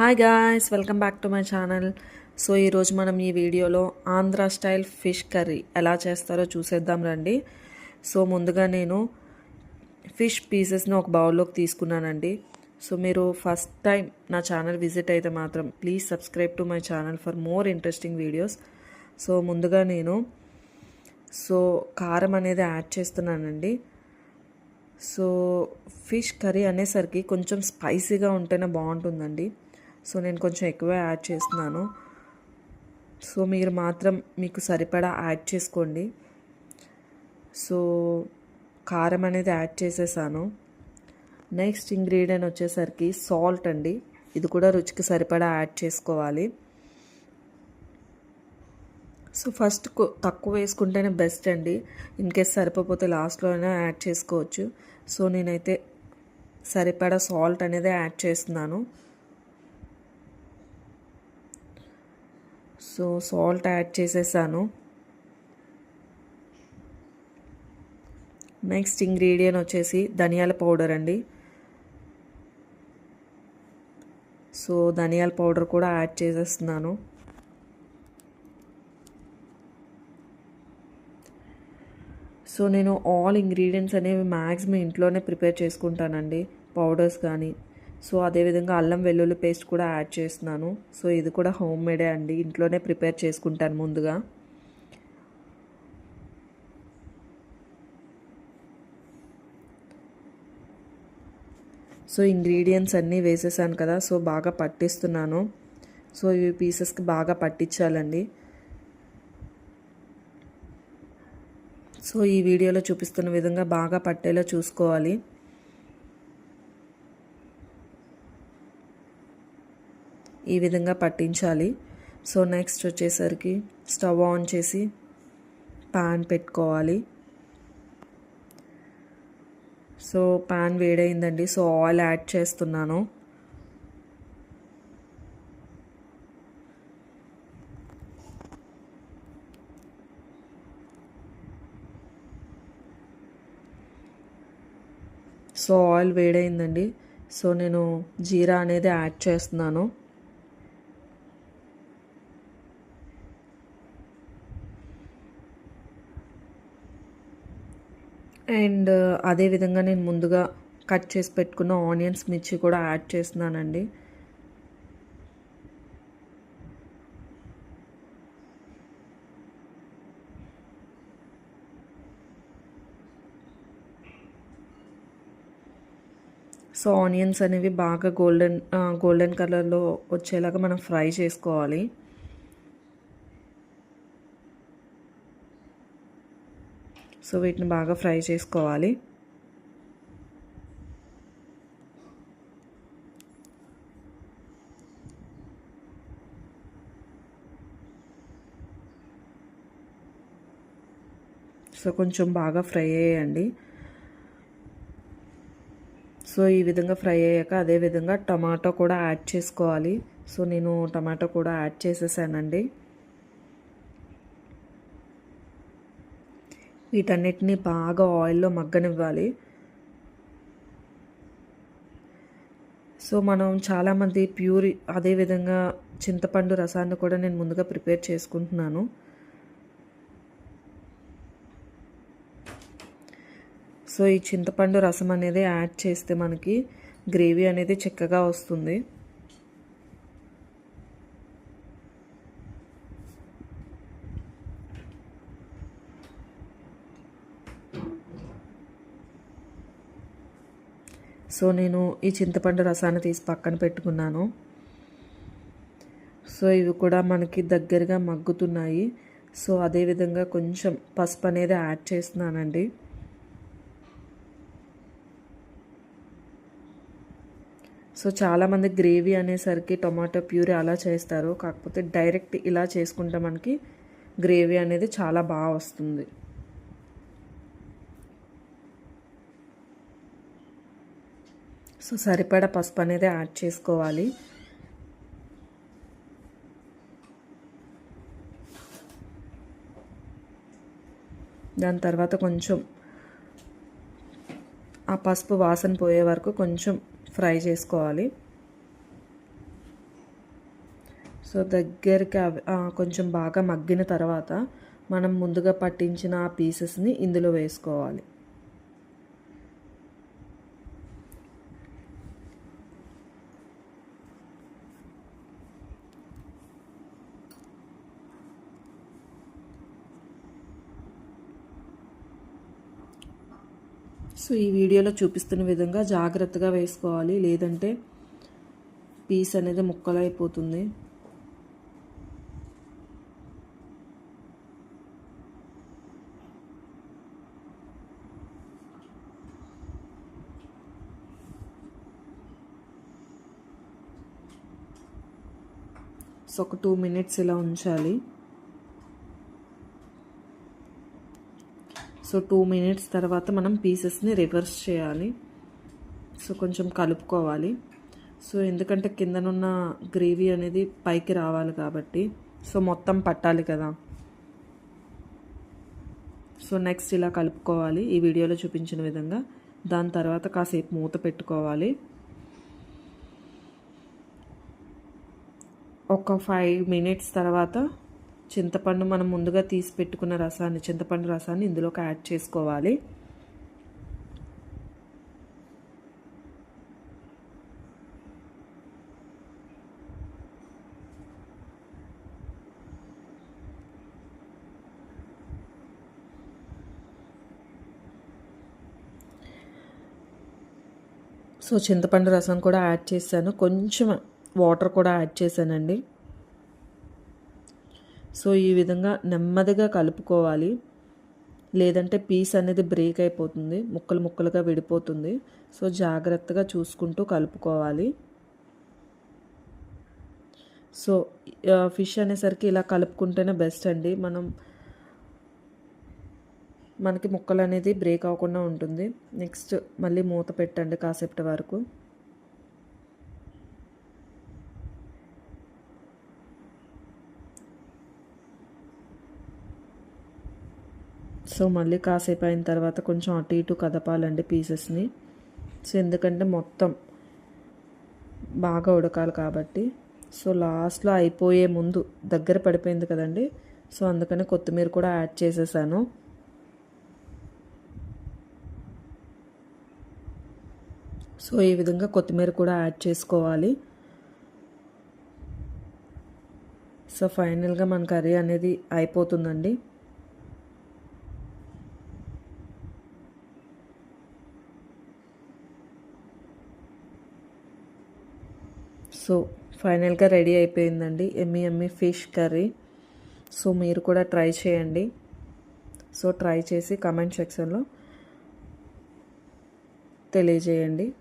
Hi guys welcome back to my channel so ఈరోజు మనం ఈ వీడియోలో ఆంధ్ర స్టైల్ ఫిష్ కర్రీ ఎలా చేస్తారో చూసేద్దాం రండి. సో ముందుగా నేను ఫిష్ పీసెస్ని ఒక బౌల్లోకి తీసుకున్నానండి. సో మీరు ఫస్ట్ టైం నా ఛానల్ విజిట్ అయితే మాత్రం please subscribe to my channel for more interesting videos. So ముందుగా నేను సో కారం అనేది యాడ్ చేస్తున్నానండి. సో ఫిష్ కర్రీ అనేసరికి కొంచెం స్పైసీగా ఉంటేనే బాగుంటుందండి. సో నేను కొంచెం ఎక్కువ యాడ్ చేస్తున్నాను. సో మీరు మాత్రం మీకు సరిపడా యాడ్ చేసుకోండి. సో కారం అనేది యాడ్ చేసేసాను. నెక్స్ట్ ఇంగ్రీడియంట్ వచ్చేసరికి సాల్ట్ అండి. ఇది కూడా రుచికి సరిపడా యాడ్ చేసుకోవాలి. సో ఫస్ట్ తక్కువ వేసుకుంటేనే బెస్ట్ అండి. ఇన్ కేస్ సరిపోతే లాస్ట్లో అయినా యాడ్ చేసుకోవచ్చు. సో నేనైతే సరిపడా సాల్ట్ అనేది యాడ్ చేస్తున్నాను. సో సాల్ట్ యాడ్ చేసేసాను. నెక్స్ట్ ఇంగ్రీడియంట్ వచ్చేసి ధనియాల పౌడర్ అండి. సో ధనియాల పౌడర్ కూడా యాడ్ చేసేస్తున్నాను. సో నేను ఆల్ ఇంగ్రీడియంట్స్ అనేవి మ్యాక్సిమం ఇంట్లోనే ప్రిపేర్ చేసుకుంటానండి. పౌడర్స్ కానీ సో అదేవిధంగా అల్లం వెల్లుల్లి పేస్ట్ కూడా యాడ్ చేస్తున్నాను. సో ఇది కూడా హోమ్ మేడే అండి. ఇంట్లోనే ప్రిపేర్ చేసుకుంటాను ముందుగా. సో ఇంగ్రీడియంట్స్ అన్నీ వేసేసాను కదా సో బాగా పట్టిస్తున్నాను. సో ఇవి పీసెస్కి బాగా పట్టించాలండి. సో ఈ వీడియోలో చూపిస్తున్న విధంగా బాగా పట్టేలా చూసుకోవాలి. ఈ విధంగా పట్టించాలి. సో నెక్స్ట్ వచ్చేసరికి స్టవ్ ఆన్ చేసి పాన్ పెట్టుకోవాలి. సో పాన్ వేడైందండి. సో ఆయిల్ యాడ్ చేస్తున్నాను. సో ఆయిల్ వేడైందండి. సో నేను జీరా అనేది యాడ్ చేస్తున్నాను. అండ్ అదేవిధంగా నేను ముందుగా కట్ చేసి పెట్టుకున్న ఆనియన్స్ మిర్చి కూడా యాడ్ చేస్తున్నానండి. సో ఆనియన్స్ అనేవి బాగా గోల్డెన్ గోల్డెన్ కలర్లో వచ్చేలాగా మనం ఫ్రై చేసుకోవాలి. సో వీటిని బాగా ఫ్రై చేసుకోవాలి. సో కొంచెం బాగా ఫ్రై అయ్యండి సో ఈ విధంగా ఫ్రై అయ్యాక అదే విధంగా టమాటో కూడా యాడ్ చేసుకోవాలి. సో నేను టమాటో కూడా యాడ్ చేసేసానండి. వీటన్నిటిని బాగా ఆయిల్లో మగ్గనివ్వాలి. సో మనం చాలామంది ప్యూర్ అదేవిధంగా చింతపండు రసాన్ని కూడా నేను ముందుగా ప్రిపేర్ చేసుకుంటున్నాను. సో ఈ చింతపండు రసం అనేది యాడ్ చేస్తే మనకి గ్రేవీ అనేది చక్కగా వస్తుంది. సో నేను ఈ చింతపండు రసాన్ని తీసి పక్కన పెట్టుకున్నాను. సో ఇవి కూడా మనకి దగ్గరగా మగ్గుతున్నాయి. సో అదేవిధంగా కొంచెం పసుపు అనేది యాడ్ చేస్తున్నానండి. సో చాలామంది గ్రేవీ అనేసరికి టొమాటో ప్యూరీ అలా చేస్తారు. కాకపోతే డైరెక్ట్ ఇలా చేసుకుంటే మనకి గ్రేవీ అనేది చాలా బాగా వస్తుంది. సో సరిపడా పసుపు అనేది యాడ్ చేసుకోవాలి. దాని తర్వాత కొంచెం ఆ పసుపు వాసన పోయే వరకు కొంచెం ఫ్రై చేసుకోవాలి. సో దగ్గరికి అవి కొంచెం బాగా మగ్గిన తర్వాత మనం ముందుగా పట్టించిన ఆ పీసెస్ని ఇందులో వేసుకోవాలి. సో ఈ వీడియోలో చూపిస్తున్న విధంగా జాగ్రత్తగా వేసుకోవాలి. లేదంటే పీస్ అనేది ముక్కలైపోతుంది. సో ఒక టూ మినిట్స్ ఇలా ఉంచాలి. సో టూ మినిట్స్ తర్వాత మనం పీసెస్ని రివర్స్ చేయాలి. సో కొంచెం కలుపుకోవాలి. సో ఎందుకంటే కిందనున్న గ్రేవీ అనేది పైకి రావాలి కాబట్టి సో మొత్తం పట్టాలి కదా. సో నెక్స్ట్ ఇలా కలుపుకోవాలి. ఈ వీడియోలో చూపించిన విధంగా. దాని తర్వాత కాసేపు మూత పెట్టుకోవాలి. ఒక ఫైవ్ మినిట్స్ తర్వాత చింతపండు మనం ముందుగా తీసి పెట్టుకున్న రసాన్ని చింతపండు రసాన్ని ఇందులోకి యాడ్ చేసుకోవాలి. సో చింతపండు రసం కూడా యాడ్ చేశాను. కొంచెం వాటర్ కూడా యాడ్ చేశానండి. సో ఈ విధంగా నెమ్మదిగా కలుపుకోవాలి. లేదంటే పీస్ అనేది బ్రేక్ అయిపోతుంది. ముక్కలు ముక్కలుగా విడిపోతుంది. సో జాగ్రత్తగా చూసుకుంటూ కలుపుకోవాలి. సో ఫిష్ అనేసరికి ఇలా కలుపుకుంటేనే బెస్ట్ అండి. మనం మనకి ముక్కలు అనేది బ్రేక్ అవ్వకుండా ఉంటుంది. నెక్స్ట్ మళ్ళీ మూత పెట్టండి కాసేపటి వరకు. సో మళ్ళీ కాసేపు అయిన తర్వాత కొంచెం అటు ఇటు కదపాలండి పీసెస్ని. సో ఎందుకంటే మొత్తం బాగా ఉడకాలి కాబట్టి. సో లాస్ట్లో అయిపోయే ముందు దగ్గర పడిపోయింది కదండి. సో అందుకని కొత్తిమీర కూడా యాడ్ చేసేసాను. సో ఈ విధంగా కొత్తిమీర కూడా యాడ్ చేసుకోవాలి. సో ఫైనల్గా మన కర్రీ అనేది అయిపోతుందండి. సో ఫైనల్గా రెడీ అయిపోయిందండి ఎమ్మి ఎమ్మి ఫిష్ కర్రీ. సో మీరు కూడా ట్రై చేయండి. సో ట్రై చేసి కమెంట్ సెక్షన్లో తెలియజేయండి.